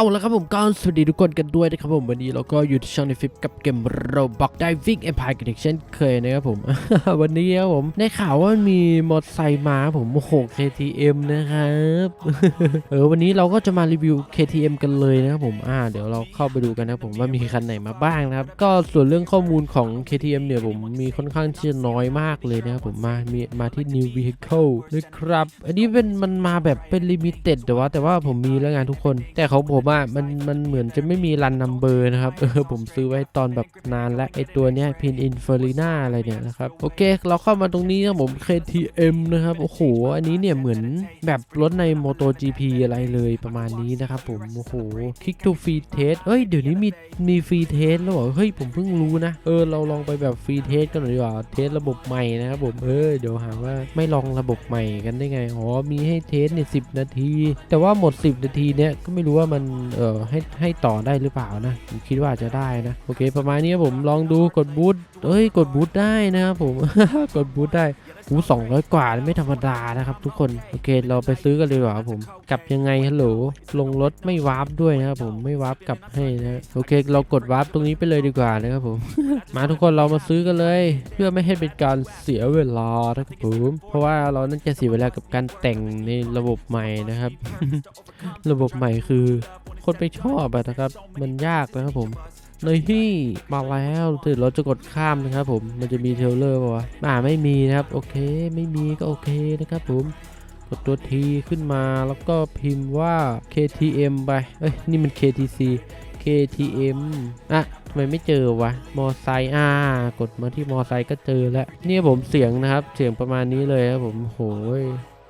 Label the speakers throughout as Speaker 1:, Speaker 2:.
Speaker 1: เอาละครับผมก็สวัสดีทุกคนกันด้วยนะครับผมวันนี้เราก็อยู่ที่ช่องในฟิปกับเกมโรบอกได้วิ่งเอ็มพายกันอีกเช่นเคยนะครับผม วันนี้ครับผมได้ข่าวว่ามันมีมอเตอร์ไซค์มาผมโอ้โห KTM นะครับเออวันนี้เราก็จะมารีวิว KTM กันเลยนะครับผมอ่าเดี๋ยวเราเข้าไปดูกันนะครับผมว่ามีคันไหนมาบ้างนะครับก็ส่วนเรื่องข้อมูลของ KTM เนี่ยผมมีค่อนข้างที่จะน้อยมากเลยนะครับผมมามีมาที่ New Vehicle นะครับอันนี้เป็นมันมาแบบเป็นลิมิเต็ดแต่ว่าแต่ว่าผมมีแล้วงานทุกคน แต่ของผมอะมันมันเหมือนจะไม่มีรันนัมเบอร์นะครับ เออผมซื้อไว้ตอนแบบนานและไอตัวเนี้ยพินอินเฟอริน่าอะไรเนี่ยนะครับ โอเค เราเข้ามาตรงนี้นะผม KTM นะครับ โอ้โห อันนี้เนี่ยเหมือนแบบรถใน MotoGP อะไรเลยประมาณนี้นะครับผม โอ้โห Kick to Free Test เอ้ย เดี๋ยวนี้มีมีฟรีเทสแล้วเหรอ เฮ้ย ผมเพิ่งรู้นะ เออ เราลองไปแบบฟรีเทสกันหน่อยดีกว่า เทสระบบใหม่นะครับผม เออ เดี๋ยวหาว่าไม่ลองระบบใหม่กันได้ไง อ๋อ มีให้เทสเนี่ยสินาที แต่ว่าหมด 10 นาทีเนี่ยก็ไม่รู้ว่ามันเออให้ให้ต่อได้หรือเปล่านะ ผมคิดว่าจะได้นะ โอเคประมาณนี้ผมลองดูกดบูทเอ้ยกดบูทได้นะครับผม กดบูทได้หูสองร้อยกว่าไม่ธรรมดานะครับ ทุกคน โอเค เราไปซื้อกันเลยดีกว่าครับผมกลับยังไงฮัลโหลลงรถไม่วาร์ปด้วยนะครับผมไม่วาร์ปกลับให้นะโอเค เรากดวาร์ปตรงนี้ไปเลยดีกว่านะครับผม มาทุกคนเรามาซื้อกันเลย เพื่อไม่ให้เป็นการเสียเวลานะครับผมเพราะว่าเราน่าจะเสียเวลากับการแต่งในระบบใหม่นะครับ ระบบใหม่คือ คนไปชอบนะครับ มันยากนะครับผมเลยที่มาแล้วเดี๋ยวเราจะกดข้ามนะครับผมมันจะมีเทลเลอร์ป่าวะอ่าไม่มีนะครับ โอเคไม่มีก็โอเคนะครับผมกดตัว T ขึ้นมาแล้วก็พิมพ์ว่า KTM ไปเอ้ยนี่มัน KTC KTM อะทำไมไม่เจอวะ มอไซค์อ่ากดมาที่มอไซค์ก็เจอแล้วเนี่ยผมเสียงนะครับ เสียงประมาณนี้เลยครับผมโหย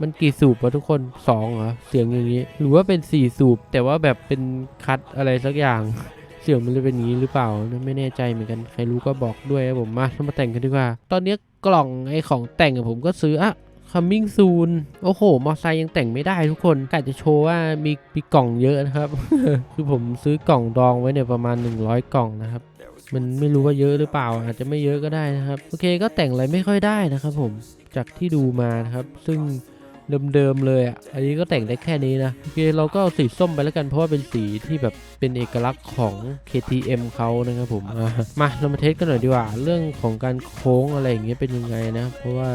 Speaker 1: มันกี่สูบวะทุกคนสองเหรอเสียงอย่างนี้ หรือว่าเป็นสี่สูบ แต่ว่าแบบเป็นคัดอะไรสักอย่าง เสียงมันเลยเป็นอย่างนี้หรือเปล่าไม่แน่ใจเหมือนกันใครรู้ก็บอกด้วยครับผมมาเรามาแต่งกันดีกว่า ตอนนี้กล่องไอ้ของแต่งผมก็ซื้ออะ coming soon โอ้โห มอไซค์ยังแต่งไม่ได้ทุกคนกะจะโชว์ว่ามีมีกล่องเยอะนะครับ คือผมซื้อกล่องดองไว้เนี่ยประมาณ 100 กล่องนะครับ มันไม่รู้ว่าเยอะหรือเปล่า อาจจะไม่เยอะก็ได้นะครับ โอเคก็แต่งอะไรไม่ค่อยได้นะครับผม จากที่ดูมานะครับ ซึ่ง เดิมๆเลยอะ อันนี้ก็แต่งได้แค่นี้นะ โอเค เราก็เอาสีส้มไปแล้วกัน เพราะว่าเป็นสีที่แบบเป็นเอกลักษณ์ของ KTM เขานะครับผม มาเรามาเทสกันหน่อยดีกว่า เรื่องของการโค้งอะไรอย่างเงี้ยเป็นยังไงนะ เพราะว่า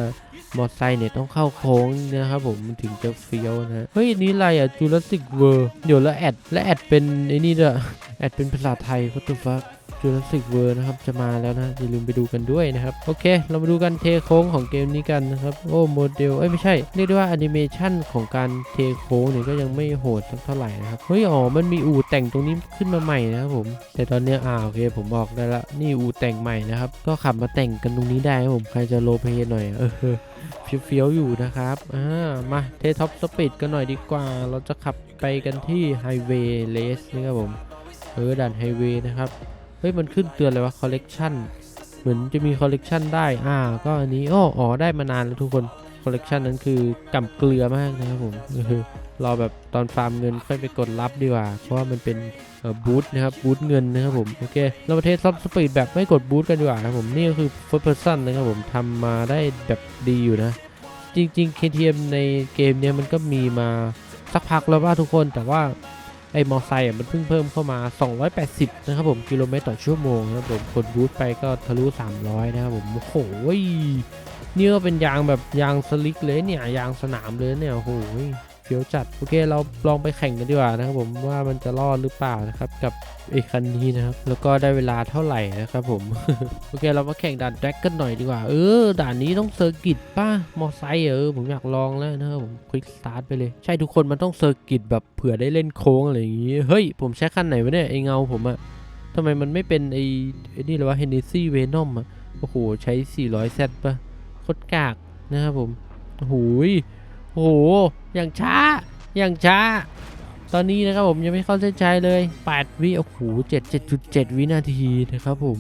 Speaker 1: มอเตอร์ไซค์เนี่ยต้องเข้าโค้งนะครับผมถึงจะเฟี้ยวนะ เฮ้ย นี่อะไรอะจูราสสิกเวิร์เดี๋ยวแล้วแอดและแอดเป็นไอ้นี่ด้วยแอดเป็นภาษาไทย what the fuck จูราสสิกเวิร์นะครับจะมาแล้วนะอย่าลืมไปดูกันด้วยนะครับ โอเค เรามาดูกันเทโค้งของเกมนี้กันนะครับ โอ้โมเดลเอ้ยไม่ใช่ เรียกได้ว่าแอนิเมชันของการเทโค้งเนี่ยก็ยังไม่โหดสักเท่าไหร่นะครับ เฮ้ย อ๋อ มันมีอู่แต่งตรงนี้ขึ้นมาใหม่นะครับผม แต่ตอนเนี้ยอ่าโอเค ผมบอกได้ละ นี่อู่แต่งใหม่นะครับ ก็ขับมาแต่งกันตรงนี้ได้ครับผมใครจะโลเพย์หน่อยเออเฟี้ยวๆอยู่นะครับ อ่า มาเทท็อปสปีดกันหน่อยดีกว่า เราจะขับไปกันที่ไฮเวย์เลสนี่ครับผม เออด่านไฮเวย์นะครับ เฮ้ยมันขึ้นเตือนเลยว่าคอลเลกชันเหมือนจะมีคอลเลกชันได้ อ่า ก็อันนี้อ้ออ๋อได้มานานแล้วทุกคนคอลเลกชันนั้นคือกำเกลือมากนะครับผมเรอแบบตอนฟาร์มเงินค่อยไปกดรับดีกว่า เพราะว่ามันเป็นบูธนะครับบูธเงินนะครับผมโอเคเรามาเทสซับสปีดแบบไม่กดบูธกันดีกว่าครับผมนี่ก็คือ first person นะครับผมทำมาได้แบบดีอยู่นะ จริงๆ KTM ในเกมเนี้ยมันก็มีมาสักพักแล้วว่าทุกคนแต่ว่า ไอ้มอไซค์มันเพิ่งเพิ่มเข้ามา 280 นะครับผมกิโลเมตรต่อชั่วโมงนะครับผมกดบูทไปก็ทะลุ 300 นะครับผมโอ้โหนี่ก็เป็นยางแบบยางสลิกเลยเนี่ยยางสนามเลยเนี่ยโอ้โห ฟี้ยวจัด โอเค เราลองไปแข่งกันดีกว่านะครับผมว่ามันจะรอดหรือเปล่านะครับ กับไอ้คันนี้นะครับ แล้วก็ได้เวลาเท่าไหร่นะครับผม โอเค เรามาแข่งด่านแดกกันหน่อยดีกว่า เออ ด่านนี้ต้องเซอร์กิตป่ะ มอไซค์เออ ผมอยากลองแล้วนะครับผมควิกสตาร์ทไปเลย ใช่ทุกคนมันต้องเซอร์กิตแบบเผื่อได้เล่นโค้งอะไรอย่างงี้ เฮ้ย ผมใช้คันไหนวะเนี่ย ไอเงาผมอะทำไมมันไม่เป็นไอไอนี่เลยวะเฮนเนซี่เวนอมอะโอ้โห ใช้ 400เซตป่ะ โคตรกากนะครับผมโอ้โหย โอ้โหอย่างช้า อย่างช้า ตอนนี้นะครับผมยังไม่เข้าเส้นชัยเลย 8 วิโอ้โห7 7.7วินาทีนะครับผม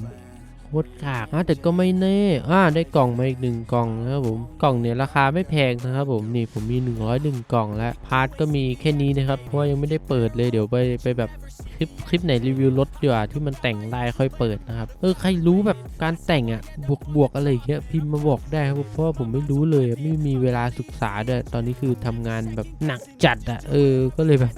Speaker 1: โคตรกากอะแต่ก็ไม่แน่อ่าได้กล่องมาอีกหนึ่งกล่องนะครับผมกล่องเนี่ยราคาไม่แพงนะครับผมนี่ผมมี 101 กล่องแล้วพาร์ทก็มีแค่นี้นะครับเพราะว่ายังไม่ได้เปิดเลยเดี๋ยวไปไปแบบ ลิปคลิปไหนรีวิวรถดีกว่าที่มันแต่งได้ค่อยเปิดนะครับ เออใครรู้แบบการแต่งอะบวกบวกอะไรอย่างเงี้ยพิมพ์มาบอกได้ครับเพราะผมไม่รู้เลยไม่มีเวลาศึกษาด้วยตอนนี้คือทำงานแบบหนักจัดอะเออก็เลยแบบ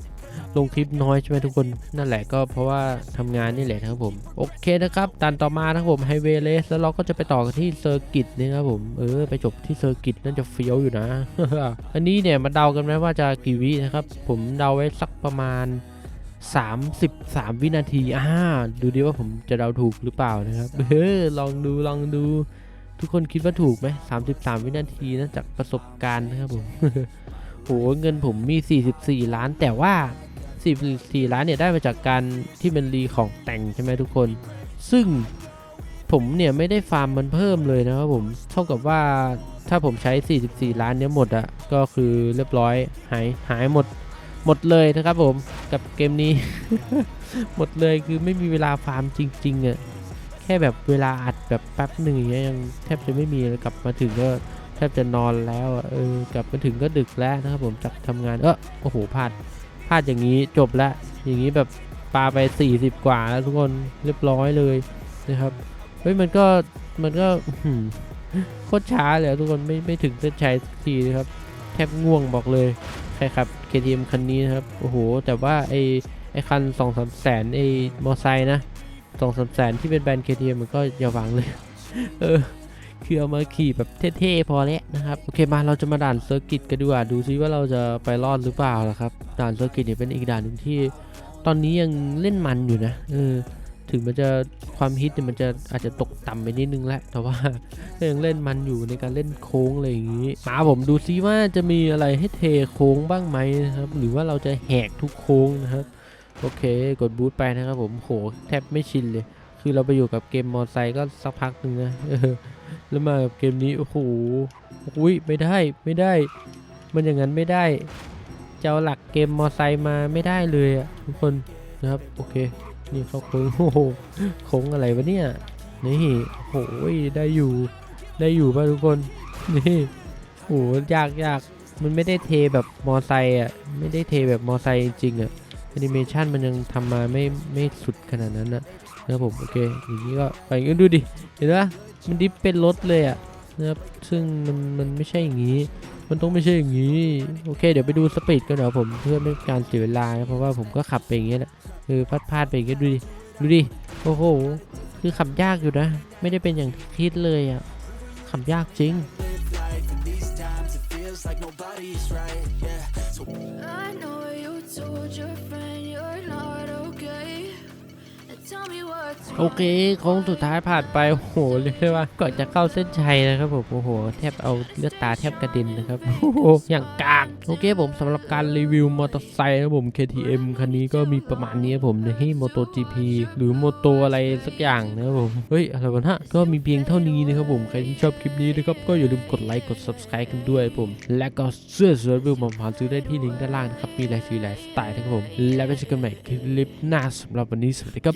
Speaker 1: ลงคลิปน้อยใช่ไหมทุกคนนั่นแหละก็เพราะว่าทำงานนี่แหละครับผมโอเคนะครับตันต่อมานะครับผมไฮเวย์เลสแล้วเราก็จะไปต่อกันที่เซอร์กิตนะครับผมเออไปจบที่เซอร์กิตน่าจะเฟี้ยวอยู่นะ อันนี้เนี่ยมาเดากันไหมว่าจะกี่วินะครับ ผมเดาไว้สักประมาณ 33 วินาทีอ่าดูดิว่าผมจะเดาถูกหรือเปล่านะครับเออลองดูลองดู ทุกคนคิดว่าถูกไหม33 วินาทีนะจากประสบการณ์นะครับผมโหเงินผมมี 44 ล้าน แต่ว่า 44 ล้านเนี่ยได้มาจากการที่มันรีของแต่งใช่ไหมทุกคน ซึ่งผมเนี่ยไม่ได้ฟาร์มมันเพิ่มเลยนะครับผมเท่ากับว่าถ้าผมใช้ 44 ล้านเนี้ยหมดอะก็คือเรียบร้อยหายหายหมดหมดเลยนะครับผม กับเกมนี้ หมดเลยคือไม่มีเวลาฟาร์มจริงๆอะแค่แบบเวลาอัดแบบแป๊บหนึ่งอย่างเงี้ยยังแทบจะไม่มีเลยกลับมาถึงก็แทบจะนอนแล้วอะเออกลับมาถึงก็ดึกแล้วนะครับผมจากทำงานเออโอ้โหพลาดพลาดอย่างนี้จบละอย่างนี้แบบปาไป 40 กว่าแล้วทุกคนเรียบร้อยเลยนะครับเฮ้ยมันก็มันก็โคตรช้าเลยทุกคนไม่ไม่ถึงเส้นชัยสักทีนะครับแทบง่วงบอกเลย ช่ครับ KTM คันนี้นะครับ โอ้โห แต่ว่าไอไอคันสองสามแสนไอมอไซค์นะสองสามแสนที่เป็นแบรนด์ KTM มันก็อย่าหวังเลย เออ คือเอามาขี่แบบเท่ๆพอแล้วนะครับ โอเคมาเราจะมาด่านเซอร์กิตกันดีกว่า ดูซิว่าเราจะไปรอดหรือเปล่าล่ะครับ ด่านเซอร์กิตเนี่ยเป็นอีกด่านหนึ่งที่ ตอนนี้ยังเล่นมันอยู่นะ เออ ถึงมันจะความฮิตเนี่ยมันจะอาจจะตกต่ำไปนิดนึงแล้วแต่ว่าก็ยังเล่นมันอยู่ในการเล่นโค้งอะไรอย่างนี้ มาผมดูซิว่าจะมีอะไรให้เทโค้งบ้างไหมนะครับ หรือว่าเราจะแหกทุกโค้งนะครับ โอเค กดบูทไปนะครับผมโหแทบไม่ชินเลย คือเราไปอยู่กับเกมมอไซค์ก็สักพักหนึ่งนะแล้วมากับเกมนี้โอ้โหอุ้ยไม่ได้ไม่ได้ มันอย่างนั้นไม่ได้จะเอาหลักเกมมอไซค์มาไม่ได้เลยอะทุกคนนะครับ โอเค นี่เขาโค้งโอ้โหโค้งอะไรวะเนี่ย นี่โอ้ยได้อยู่ได้อยู่ป่ะทุกคนนี่โอ้ยากยากมันไม่ได้เทแบบมอไซค์อะไม่ได้เทแบบมอไซค์จริงอะแอนิเมชันมันยังทำมาไม่ไม่สุดขนาดนั้นนะนะครับผมโอเคอย่างนี้ก็ไปงั้นดูดิเห็นปะมันดิฟเป็นรถเลยอะนะครับซึ่งมันมันไม่ใช่อย่างนี้ มันต้องไม่ใช่อย่างนี้ โอเค เดี๋ยวไปดูสปีดกันเดี๋ยวผมเพื่อไม่การเสียเวลานะเพราะว่าผมก็ขับไปอย่างเงี้ยแหละคือพลาดพลาดไปอย่างเงี้ยดูดิดูดิโอ้โห คือขับยากอยู่นะ ไม่ได้เป็นอย่างที่คิดเลยอะขับยากจริง โอเคโค้งสุดท้ายผ่านไปโอ้โหเรียกได้ว่าก่อนจะเข้าเส้นชัยนะครับผมโอ้โหแทบเอาเลือดตาแทบกระเด็นนะครับโอ้โหอย่างกากโอเคผมสำหรับการรีวิวมอเตอร์ไซค์นะครับผม KTM คันนี้ก็มีประมาณนี้ผมในให้ MotoGP หรือ Moto อะไรสักอย่างนะครับผมเฮ้ยอะไรวะนะก็มีเพียงเท่านี้นะครับผมใครที่ชอบคลิปนี้นะครับก็อย่าลืมกดไลค์กด subscribe กันด้วยผม และก็เสื้อสวยวิวมาผ่านซื้อได้ที่ลิงก์ด้านล่างนะครับมีหลายสีหลายสไตล์นะครับผมแล้วไปเจอกันใหม่คลิปหน้าสำหรับวันนี้สวัสดีครับ